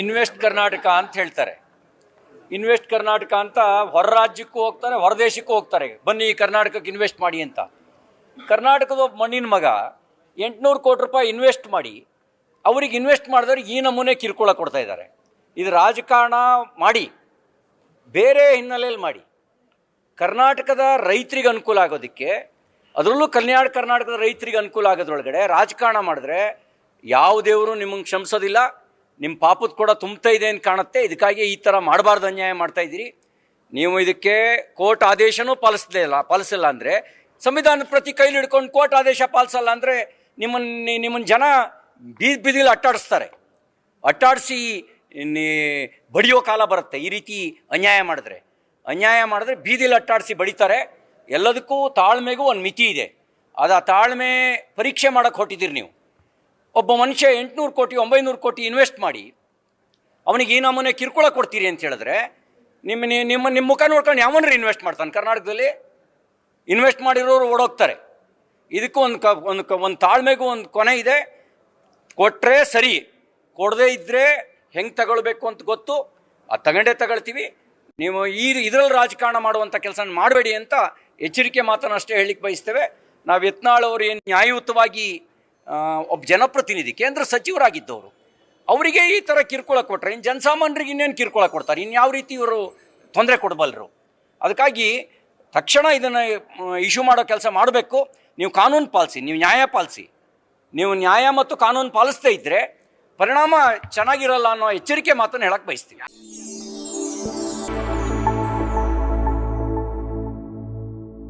Invest Karnataka ಅಂತ ಹೇಳ್ತಾರೆ. Invest Karnataka ಅಂತ ಹೊರ ರಾಜ್ಯಕ್ಕೂ ಹೋಗ್ತಾರೆ ಹೊರದೇಶಕ್ಕೂ ಹೋಗ್ತಾರೆ. ಬನ್ನಿ ಕರ್ನಾಟಕಕ್ಕೆ ಇನ್ವೆಸ್ಟ್ ಮಾಡಿ ಅಂತ. ಕರ್ನಾಟಕದ ಒಬ್ಬ ಮಣ್ಣಿನ ಮಗ ಎಂಟುನೂರು ಕೋಟಿ ರೂಪಾಯಿ ಇನ್ವೆಸ್ಟ್ ಮಾಡಿ, ಅವ್ರಿಗೆ ಇನ್ವೆಸ್ಟ್ ಮಾಡಿದವ್ರಿಗೆ ಈ ನಮೂನೆ ಕಿರುಕುಳ ಕೊಡ್ತಾ ಇದ್ದಾರೆ. ಇದು ರಾಜಕಾರಣ ಮಾಡಿ, ಬೇರೆ ಹಿನ್ನೆಲೆಯಲ್ಲಿ ಮಾಡಿ. ಕರ್ನಾಟಕದ ರೈತರಿಗೆ ಅನುಕೂಲ ಆಗೋದಕ್ಕೆ, ಅದರಲ್ಲೂ ಕಲ್ಯಾಣ ಕರ್ನಾಟಕದ ರೈತರಿಗೆ ಅನುಕೂಲ ಆಗೋದ್ರೊಳಗಡೆ ರಾಜಕಾರಣ ಮಾಡಿದ್ರೆ ಯಾವ ದೇವರು ನಿಮಗೆ ಕ್ಷಮಿಸೋದಿಲ್ಲ ನಿಮ್ಮ ಪಾಪದ ಕೂಡ ತುಂಬ್ತಾ ಇದೆ ಅಂತ ಕಾಣುತ್ತೆ. ಇದಕ್ಕಾಗಿ ಈ ಥರ ಮಾಡಬಾರ್ದು ಅನ್ಯಾಯ ಮಾಡ್ತಾ ಇದ್ದೀರಿ. ನೀವು ಇದಕ್ಕೆ ಕೋರ್ಟ್ ಆದೇಶನೂ ಪಾಲಿಸಲೇ ಇಲ್ಲ, ಪಾಲಿಸಿಲ್ಲ ಅಂದರೆ ಸಂವಿಧಾನದ ಪ್ರತಿ ಕೈಲಿ ಹಿಡ್ಕೊಂಡು ಕೋರ್ಟ್ ಆದೇಶ ಪಾಲಿಸಲ್ಲ ಅಂದರೆ ನಿಮ್ಮನ್ನ ನಿಮ್ಮನ್ನ ಜನ ಬೀದಿ ಬೀದಿಲಿ ಅಟ್ಟಾಡಿಸ್ತಾರೆ. ಅಟ್ಟಾಡಿಸಿ ಬಡಿಯೋ ಕಾಲ ಬರುತ್ತೆ. ಈ ರೀತಿ ಅನ್ಯಾಯ ಮಾಡಿದ್ರೆ. ಅನ್ಯಾಯ ಮಾಡಿದ್ರೆ ಬೀದಿಲಿ ಅಟ್ಟಾಡಿಸಿ ಬಡಿತಾರೆ. ಎಲ್ಲದಕ್ಕೂ ತಾಳ್ಮೆಗೂ ಒಂದು ಮಿತಿ ಇದೆ. ಅದು ಆ ತಾಳ್ಮೆ ಪರೀಕ್ಷೆ ಮಾಡೋಕ್ಕೆ ಹೊಟ್ಟಿದ್ದೀರಿ ನೀವು. ಒಬ್ಬ ಮನುಷ್ಯ ಎಂಟುನೂರು ಕೋಟಿ, ಒಂಬೈನೂರು ಕೋಟಿ ಇನ್ವೆಸ್ಟ್ ಮಾಡಿ, ಅವನಿಗೆ ಈ ನಮ್ಮನೆ ಕಿರುಕುಳ ಕೊಡ್ತೀರಿ ಅಂತ ಹೇಳಿದ್ರೆ, ನಿಮ್ಮ ನಿಮ್ಮ ನಿಮ್ಮ ಮುಖ ನೋಡ್ಕೊಂಡು ಯಾವನ್ರು ಇನ್ವೆಸ್ಟ್ ಮಾಡ್ತಾನೆ. ಕರ್ನಾಟಕದಲ್ಲಿ ಇನ್ವೆಸ್ಟ್ ಮಾಡಿರೋರು ಓಡೋಗ್ತಾರೆ. ಇದಕ್ಕೂ ಒಂದು ಕ ಒಂದು ಕ, ಒಂದು ತಾಳ್ಮೆಗೂ ಒಂದು ಕೊನೆ ಇದೆ. ಕೊಟ್ಟರೆ ಸರಿ. ಕೊಡದೇ ಇದ್ದರೆ ಹೆಂಗೆ ತಗೊಳ್ಬೇಕು ಅಂತ ಗೊತ್ತು. ಅದು ತಗೊಂಡೇ ತಗೊಳ್ತೀವಿ. ನೀವು ಈ ಇದರಲ್ಲಿ ರಾಜಕಾರಣ ಮಾಡುವಂಥ ಕೆಲಸ ಮಾಡಬೇಡಿ ಅಂತ ಎಚ್ಚರಿಕೆ ಮಾತನ್ನು ಅಷ್ಟೇ ಹೇಳಲಿಕ್ಕೆ ಬಯಸ್ತೇವೆ. ನಾವು ಯತ್ನಾಳ್ ಅವರು ಏನು ನ್ಯಾಯಯುತವಾಗಿ ಒಬ್ಬ ಜನಪ್ರತಿನಿಧಿ, ಕೇಂದ್ರ ಸಚಿವರಾಗಿದ್ದವರು. ಅವರಿಗೆ ಈ ಥರ ಕಿರುಕುಳ ಕೊಟ್ಟರೆ ಇನ್ನು ಜನಸಾಮಾನ್ಯರಿಗೆ ಇನ್ನೇನು ಕಿರುಕುಳ ಕೊಡ್ತಾರೆ? ಇನ್ಯಾವ ರೀತಿ ಇವರು ತೊಂದರೆ ಕೊಡಬಲ್ಲರು ಅದಕ್ಕಾಗಿ ತಕ್ಷಣ ಇದನ್ನು ಇಶ್ಯೂ ಮಾಡೋ ಕೆಲಸ ಮಾಡಬೇಕು. ನೀವು ಕಾನೂನು ಪಾಲಿಸಿ, ನೀವು ನ್ಯಾಯ ಪಾಲಿಸಿ. ನೀವು ನ್ಯಾಯ ಮತ್ತು ಕಾನೂನು ಪಾಲಿಸ್ತೇ ಇದ್ದರೆ ಪರಿಣಾಮ ಚೆನ್ನಾಗಿರಲ್ಲ ಅನ್ನೋ ಎಚ್ಚರಿಕೆ ಮಾತನ್ನು ಹೇಳಕ್ಕೆ ಬಯಸ್ತೀವಿ.